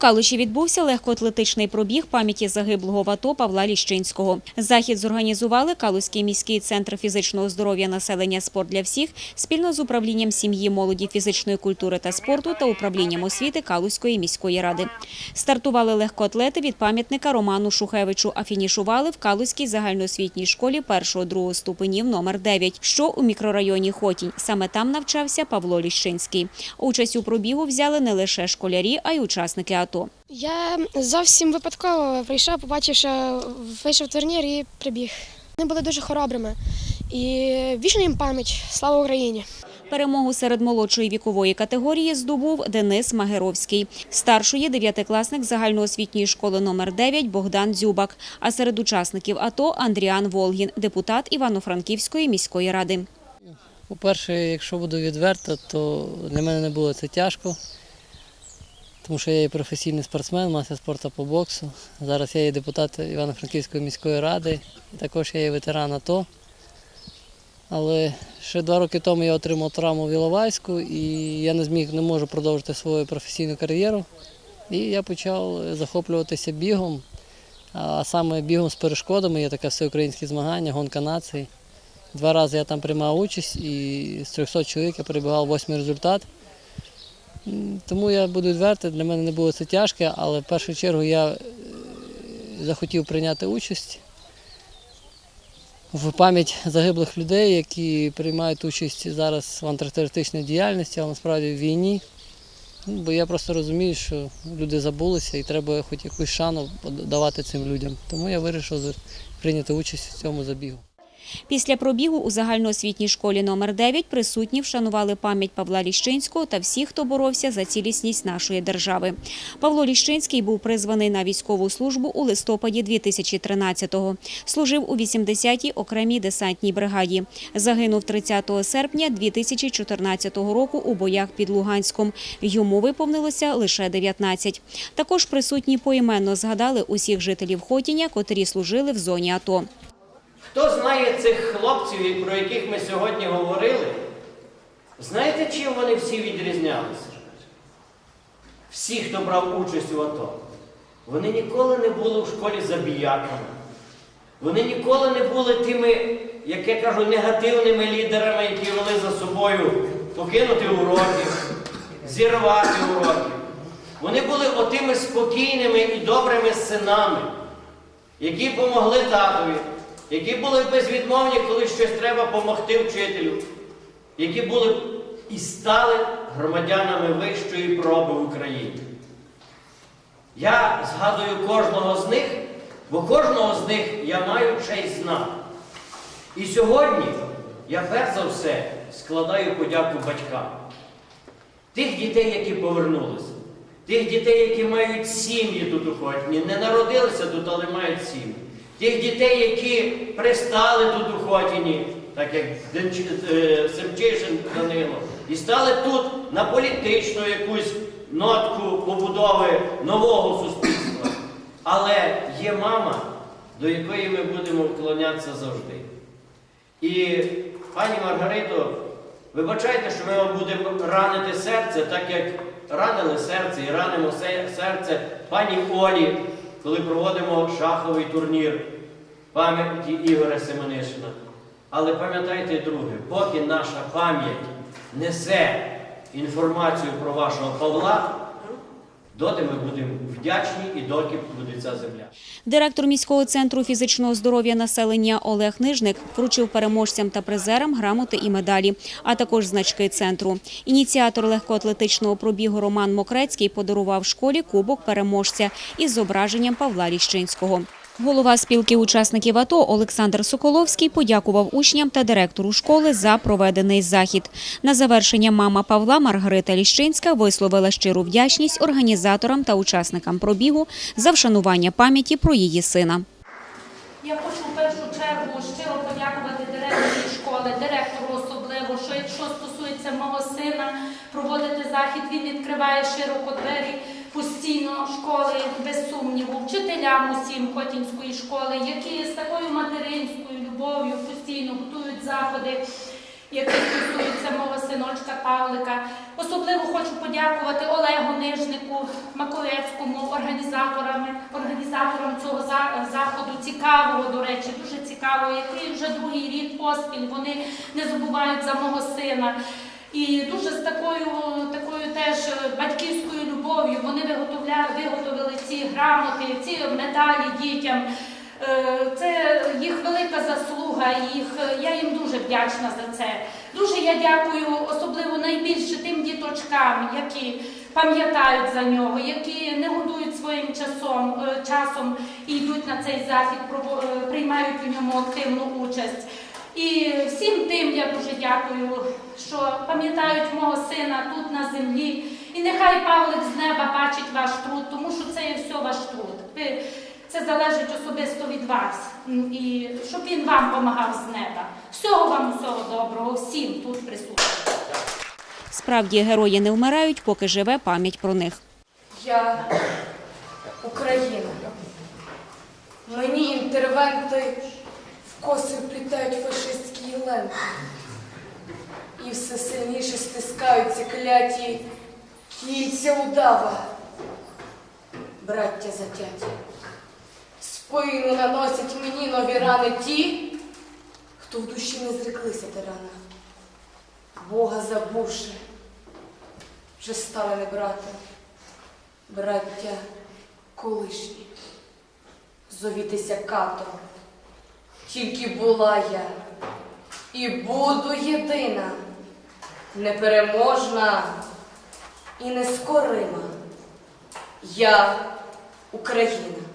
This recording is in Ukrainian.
Калуші відбувся легкоатлетичний пробіг пам'яті загиблого в АТО Павла Ліщинського. Захід зорганізували Калузький міський центр фізичного здоров'я населення «Спорт для всіх» спільно з управлінням сім'ї, молоді, фізичної культури та спорту та управлінням освіти Калузької міської ради. Стартували легкоатлети від пам'ятника Роману Шухевичу, а фінішували в Калузькій загальноосвітній школі першого-другого ступенів номер 9, що у мікрорайоні Хотінь. Саме там навчався Павло Ліщинський. Участь у пробігу взяли не лише школярі, а й учасники АТО. Я зовсім випадково прийшов, побачив, що вийшов турнір і прибіг. Вони були дуже хоробрими. І вічна їм пам'ять. Слава Україні! Перемогу серед молодшої вікової категорії здобув Денис Магеровський. Старшої – дев'ятикласник загальноосвітньої школи номер 9 Богдан Дзюбак. А серед учасників АТО – Андріан Волгін, депутат Івано-Франківської міської ради. По-перше, якщо буду відверто, то для мене не було це тяжко, тому що я є професійний спортсмен, мастер спорту по боксу. Зараз я є депутат Івано-Франківської міської ради, також я є ветеран АТО. Але ще два роки тому я отримав травму в Іловайську і я не зміг, не можу продовжити свою професійну кар'єру. І я почав захоплюватися бігом, а саме бігом з перешкодами, є таке всеукраїнське змагання, гонка націй. Два рази я там приймав участь і з 300 чоловік я перебігав восьмий результат. Тому я буду відвертий, для мене не було це тяжке, але в першу чергу я е, захотів прийняти участь в пам'ять загиблих людей, які приймають участь зараз в антитерористичній діяльності, але насправді в війні. Ну, Бо я просто розумію, що люди забулися і треба хоч якусь шану давати цим людям. Тому я вирішив прийняти участь в цьому забігу. Після пробігу у загальноосвітній школі номер 9 присутні вшанували пам'ять Павла Ліщинського та всіх, хто боровся за цілісність нашої держави. Павло Ліщинський був призваний на військову службу у листопаді 2013-го. Служив у 80-й окремій десантній бригаді. Загинув 30 серпня 2014 року у боях під Луганськом. Йому виповнилося лише 19. Також присутні поіменно згадали усіх жителів Хотіня, котрі служили в зоні АТО. Хто знає цих хлопців, про яких ми сьогодні говорили, знаєте, чим вони всі відрізнялися? Всі, хто брав участь у АТО, вони ніколи не були в школі забіяками. Вони ніколи не були тими, як я кажу, негативними лідерами, які вели за собою покинути уроки, зірвати уроки. Вони були отими спокійними і добрими синами, які помогли татові, які були безвідмовні, коли щось треба допомогти вчителю, які були і стали громадянами вищої проби в Україні. Я згадую кожного з них, бо кожного з них я маю честь знати. І сьогодні я перш за все складаю подяку батькам. Тих дітей, які повернулися, тих дітей, які мають сім'ї тут у Хотні, не народилися тут, але мають сім'ї. Тих дітей, які пристали тут у Хотіні, так як е, Семчишин Данило, і стали тут на політичну якусь нотку побудови нового суспільства. Але є мама, до якої ми будемо вклонятися завжди. І пані Маргарито, вибачайте, що ми вам будемо ранити серце, так як ранили серце і ранимо серце пані Олі, коли проводимо шаховий турнір пам'яті Ігоря Семенишина. Але пам'ятайте друге, поки наша пам'ять несе інформацію про вашого Павла, доти ми будемо вдячні і доки буде ця земля. Директор міського центру фізичного здоров'я населення Олег Нижник вручив переможцям та призерам грамоти і медалі, а також значки центру. Ініціатор легкоатлетичного пробігу Роман Мокрецький подарував школі кубок переможця із зображенням Павла Ліщинського. Голова спілки учасників АТО Олександр Соколовський подякував учням та директору школи за проведений захід. На завершення мама Павла Маргарита Ліщинська висловила щиру вдячність організаторам та учасникам пробігу за вшанування пам'яті про її сина. Я хочу в першу чергу щиро подякувати директорі школи, директору особливо, що якщо стосується мого сина, проводити захід, він відкриває широко двері постійно школи, без сумніву, вчителям усім Хотінської школи, які з такою материнською любов'ю постійно готують заходи, які стосуються мого синочка Павлика. Особливо хочу подякувати Олегу Нижнику, Маковецькому, організаторам цього заходу, цікавого, до речі, дуже цікавого, який вже другий рік поспіль вони не забувають за мого сина. І дуже з такою, такою теж е, батьківською любов'ю вони виготовля, виготовили ці грамоти, ці медалі дітям. Е, Це їх велика заслуга, їх, я їм дуже вдячна за це. Дуже я дякую особливо найбільше тим діточкам, які пам'ятають за нього, які не годують своїм часом, е, часом і йдуть на цей захід, е, приймають у ньому активну участь. І всім тим я дуже дякую, що пам'ятають мого сина тут на землі. І нехай Павлик з неба бачить ваш труд, тому що це є все ваш труд. Ви- Це залежить особисто від вас. І щоб він вам допомагав з неба. Всього вам, всього доброго, всім тут присутнім. Справді герої не вмирають, поки живе пам'ять про них. Я Україна. Мені інтервенти коси вплітають фашистські ленти. І все сильніше стискаються кляті кільця удава. Браття затяті. Спину наносять мені нові рани ті, хто в душі не зреклися тирана. Бога забувши, вже стали не брати браття колишні, зовітися като, тільки була я і буду єдина, непереможна і нескорима. Я Україна.